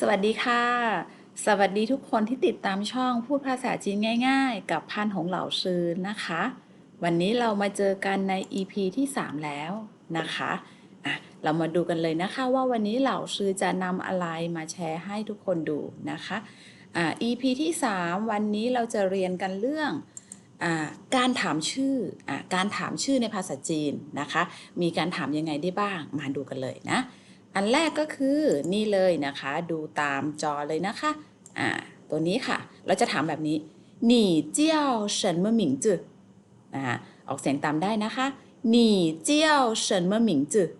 สวัสดีค่ะ สวัสดีทุกคนที่ติดตามช่องพูดภาษาจีนง่าย ๆ กับพันหงเหล่าซือนะคะ วันนี้เรามาเจอกันใน EP ที่ 3 แล้วนะคะอะเรามาดูกันเลยนะคะว่าวันนี้เหล่าซือจะนำอะไรมาแชร์ให้ทุกคนดูนะคะอ่า EP ที่ 3 วันนี้เราจะเรียนกันเรื่องอาการถามชื่ออการถามชื่อในภาษาจีนนะคะ มีการถามยังไงได้บ้าง มาดูกันเลยนะ อันแรกก็คือนี่เลยนะคะ ดูตามจอเลยนะคะอ่าตัวนี้ค่ะ เราจะถามแบบนี้หนี่เจียวเฉินเมื่งจือนะคะออกเสียงตามได้นะคะหนี่เจียวเฉินเมื่งจือ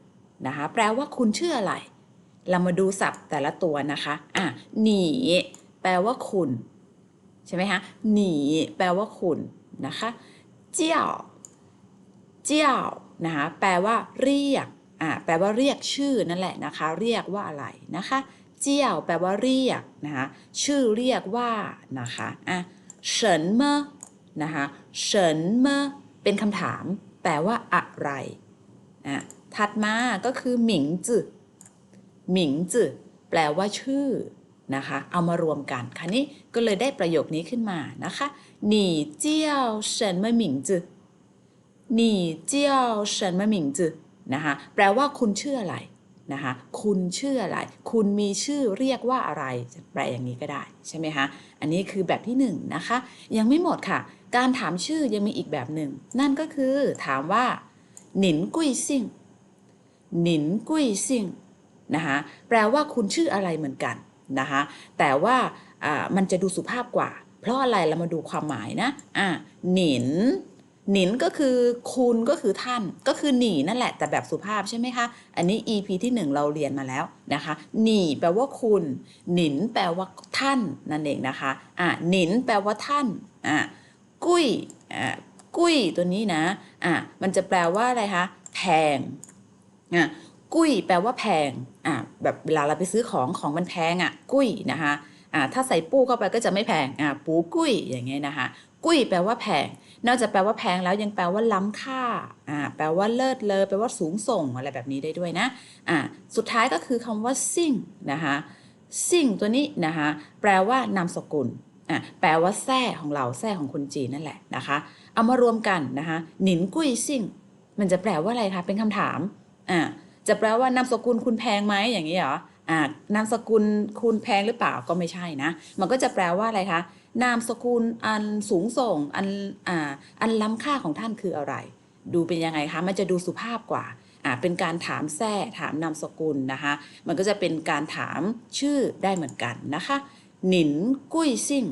นะคะ แปลว่าคุณชื่ออะไร เรามาดูศัพท์แต่ละตัวนะคะอะหนีแปลว่าคุณ ใช่ไหมคะหนีแปลว่าคุณนะคะ เจียว เจียวนะคะแปลว่าเรียก อ่าแปลว่าเรียกชื่อนั่นแหละนะคะ เรียกว่าอะไรนะคะ เจียวแปลว่าเรียกนะคะชื่อเรียกว่านะคะอะเฉินเมอนะคะเฉินเมอเป็นคำถาม แปลว่าอะไรอะถัดมาก็คือหมิงจื่อหมิงจื่อแปลว่าชื่อนะคะ เอามารวมกันคันนี้ก็เลยได้ประโยคนี้ขึ้นมานะคะหนีเจียวเฉินเมหมิงจื่อหนีเจียวเฉินเมหมิงจื่อะคะแปลว่าคุณชื่ออะไรนะคะคุณชื่ออะไร คุณมีชื่อเรียกว่าอะไรจะแปลอย่างนี้ก็ได้ใช่ไหมคะอันนี้คือแบบที่หนึ่งนะคะ ยังไม่หมดค่ะ การถามชื่อยังมีอีกแบบหนึ่ง นั่นก็คือถามว่าหนินกุยซิ่งหนินกุยซิ่งนะคะแปลว่าคุณชื่ออะไรเหมือนกันนะคะแต่ว่าอ่ามันจะดูสุภาพกว่า เพราะอะไรเรามาดูความหมายนะอ่าหนิน หนินก็คือคุณก็คือท่านก็คือหนีนั่นแหละ แต่แบบสุภาพใช่ไหมคะ อันนี้ EP ที่ 1 เราเรียนมาแล้วนะคะ หนีแปลว่าคุณ หนินแปลว่าท่านนั่นเองนะคะอะหนินแปลว่าท่านอะกุ้ยอะกุ้ยตัวนี้นะอะมันจะแปลว่าอะไรคะแพงอะกุ้ยแปลว่าแพงอะแบบเวลาเราไปซื้อของของมันแพงอะกุ้ยนะคะอะถ้าใส่ปูเข้าไปก็จะไม่แพงอะปูกุ้ยอย่างเงี้ยนะคะ กุ้ยแปลว่าแพงนอกจากแปลว่าแพงแล้วยังแปลว่าล้ำค่าอ่าแปลว่าเลิศเลอแปลว่าสูงส่งอะไรแบบนี้ได้ด้วยนะอ่าสุดท้ายก็คือคำว่าซิ่งนะคะซิ่งตัวนี้นะคะแปลว่านามสกุลอ่าแปลว่าแท้ของเราแท้ของคนจีนนั่นแหละนะคะเอามารวมกันนะคะหนินกุ้ยซิ่ง มันจะแปลว่าอะไรคะเป็นคำถามอ่าจะแปลว่านามสกุลคุณแพงไหมอย่างนี้เหรอ นามสกุลคุณแพงหรือเปล่าก็ไม่ใช่นะ มันก็จะแปลว่าอะไรคะนามสกุลอันสูงส่งอันอ่าอันล้ำค่าของท่านคืออะไร ดูเป็นยังไงคะมันจะดูสุภาพกว่าอ่าเป็นการถามแท้ถามนามสกุลนะคะ มันก็จะเป็นการถามชื่อได้เหมือนกันนะคะหนินกุ้ยซิ่ง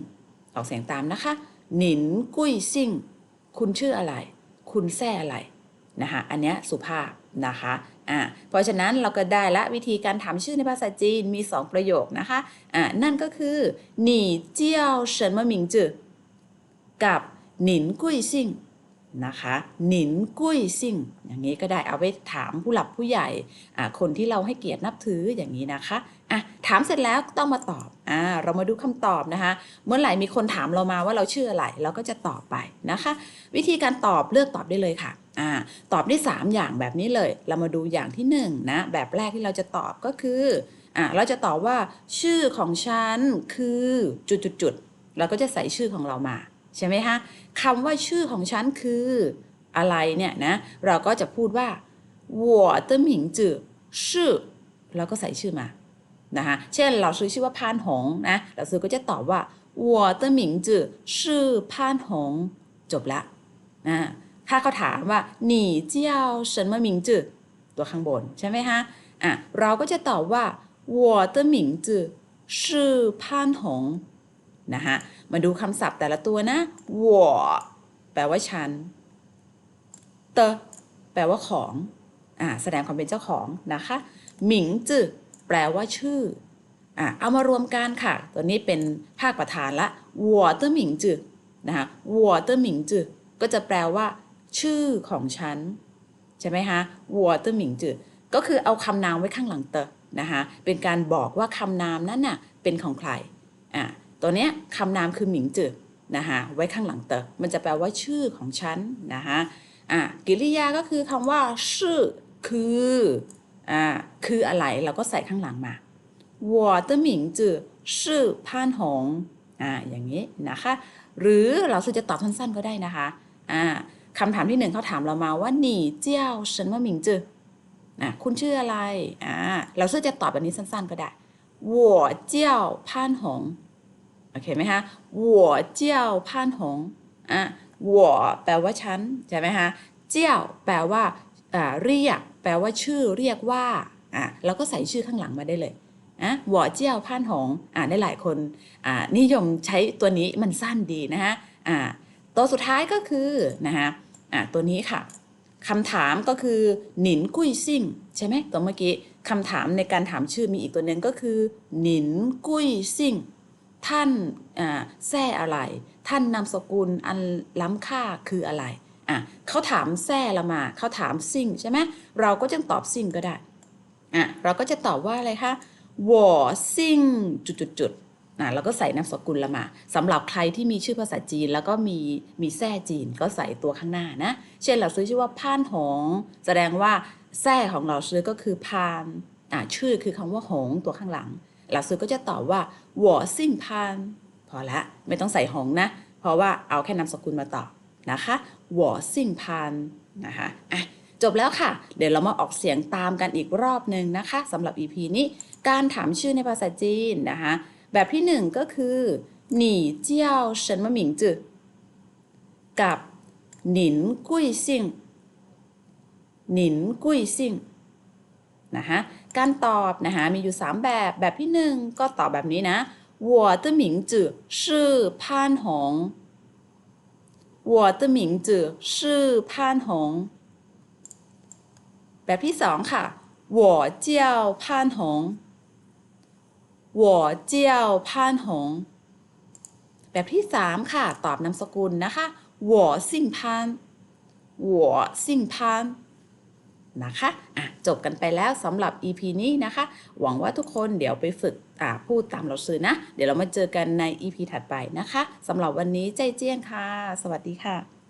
ออกเสียงตามนะคะหนินกุ้ยซิ่ง คุณชื่ออะไร คุณแท้อะไรนะคะอันเนี้ยสุภาพนะคะ อ่าเพราะฉะนั้นเราก็ได้ละวิธีการถามชื่อในภาษาจีนมี 2 ประโยคนะคะอ่านั่นก็คือหนี่เจียวเฉินมมิงจือกับหนินกุ้ยซิ่งนะคะหนินกุ้ยซิ่ง อย่างนี้ก็ได้เอาไปถามผู้หลับผู้ใหญ่คนที่เราให้เกียรตินับถืออย่างนี้นะคะอะถามเสร็จแล้วต้องมาตอบอ่าเรามาดูคำตอบนะคะ เมื่อไหร่มีคนถามเรามาว่าเราชื่ออะไร เราก็จะตอบไปนะคะ วิธีการตอบเลือกตอบได้เลยค่ะ อ่าตอบได้ 3 อย่างแบบนี้เลย เรามาดูอย่างที่1นงนะแบบแรกที่เราจะตอบก็คืออ่าเราจะตอบว่าชื่อของฉันคือจุดๆๆเราก็จะใส่ชื่อของเรามาใช่ไหมคะคำว่าชื่อของฉันคืออะไรเนี่ยนะเราก็จะพูดว่า我的名字是เราก็ใส่ชื่อมานะคะเช่นเราซื้อชื่อว่าพานหงนะเราซื้อก็จะตอบว่า我的名字是พานหงจบละอ่า ถ้าเขาถามว่า你叫什么名字ตัวข้างบนใช่ไหมฮะอ่ะเราก็จะตอบว่า我的名字是潘虹นะฮะมาดูคำศัพท์แต่ละตัวนะ我แปลว่าฉันเตแปลว่าของอ่าแสดงความเป็นเจ้าของนะคะหมิงจือแปลว่าชื่ออ่ะเอามารวมกันค่ะ ตัวนี้เป็นภาคประธานละ我的名字นะคะ我的名字ก็จะแปลว่า ชื่อของฉัน ใช่ไหมคะวัวเตอร์หมิงจือก็คือเอาคำนามไว้ข้างหลังเตอนะคะเป็นการบอกว่าคำนามนั้นน่ะเป็นของใครอ่ะตัวเนี้ยคำนามคือหมิงจือนะคะไว้ข้างหลังเตอมันจะแปลว่าชื่อของฉันนะคะอ่ะกิริยาก็คือคำว่าชื่อคืออ่าคืออะไรเราก็ใส่ข้างหลังมา 我的名字是潘หงอ่าอย่างนี้นะคะ หรือเราจะตอบสั้นๆก็ได้นะคะอ่า คำถามที่หนึ่งเขาถามเรามาว่าหนี่เจ้าฉันว่าหมิงจือนะคุณชื่ออะไรอ่าเราเซื่อจะตอบแบบนี้สั้นๆก็ได้วัวเจ้าพาโอเคไหมคะวัวเจ้าพาอะวัวแปลว่าฉันใช่ไหมคะเจ้าแปลว่าอ่าเรียก แปลว่าชื่อเรียกว่าอะเราก็ใส่ชื่อข้างหลังมาได้เลยอะวัวเจ้าพานหงอ่าในหลายคนอ่านิยมใช้ตัวนี้มันสั้นดีนะฮะอ่าตัวสุดท้ายก็คือนะคะ อ่าตัวนี้ค่ะคำถามก็คือหนินกุ้ยซิ่ง ใช่ไหมตัวเมื่อกี้คำถามในการถามชื่อมีอีกตัวหนึ่งก็คือหนินกุ้ยซิ่ง ท่านอ่าแซ่อะไร ท่านนามสกุลอันล้ำค่าคืออะไรอะเขาถามแซ่ละมาเขาถามซิ่งใช่ไหมเราก็จะตอบซิ่งก็ได้อะเราก็จะตอบว่าอะไรคะ我姓จุดๆ นะแล้วก็ใส่นามสกุลละมาสำหรับใครที่มีชื่อภาษาจีน แล้วก็มีมีแท้จีนก็ใส่ตัวข้างหน้านะ เช่นเราซื้อชื่อว่าพานหง แสดงว่าแท้ของเราซื้อก็คือพานอ่าชื่อคือคำว่าหงตัวข้างหลังเราซื้อก็จะตอบว่าหัวซิ่งพานพอละไม่ต้องใส่หงนะ เพราะว่าเอาแค่นามสกุลมาตอบนะคะหัวซิ่งพานนะคะอะจบแล้วค่ะ เดี๋ยวเรามาออกเสียงตามกันอีกรอบหนึ่งนะคะสำหรับ EP นี้การถามชื่อในภาษาจีนนะคะ แบบที่หนึ่งก็คือ你叫什么名字กับหนินกุ้ยซิ่งหนินกุ้ยซิ่งนะคะการตอบนะคะมีอยู่ 3 แบบแบบที่หนึ่งก็ตอบแบบนี้นะ我的名字是潘虹我的名字是潘虹แบบที่สองค่ะ我叫潘 หัวเจียวพานหง แบบที่สามค่ะ ตอบนามสกุลนะคะหัวซิงพานหัวซิงพานนะคะะจบกันไปแล้วสำหรับ EP นี้นะคะ หวังว่าทุกคนเดี๋ยวไปฝึกพูดตามเราซื้อนะ เดี๋ยวเรามาเจอกันใน EP ถัดไปนะคะสำหรับวันนี้ใจเจี้ยงค่ะ สวัสดีค่ะ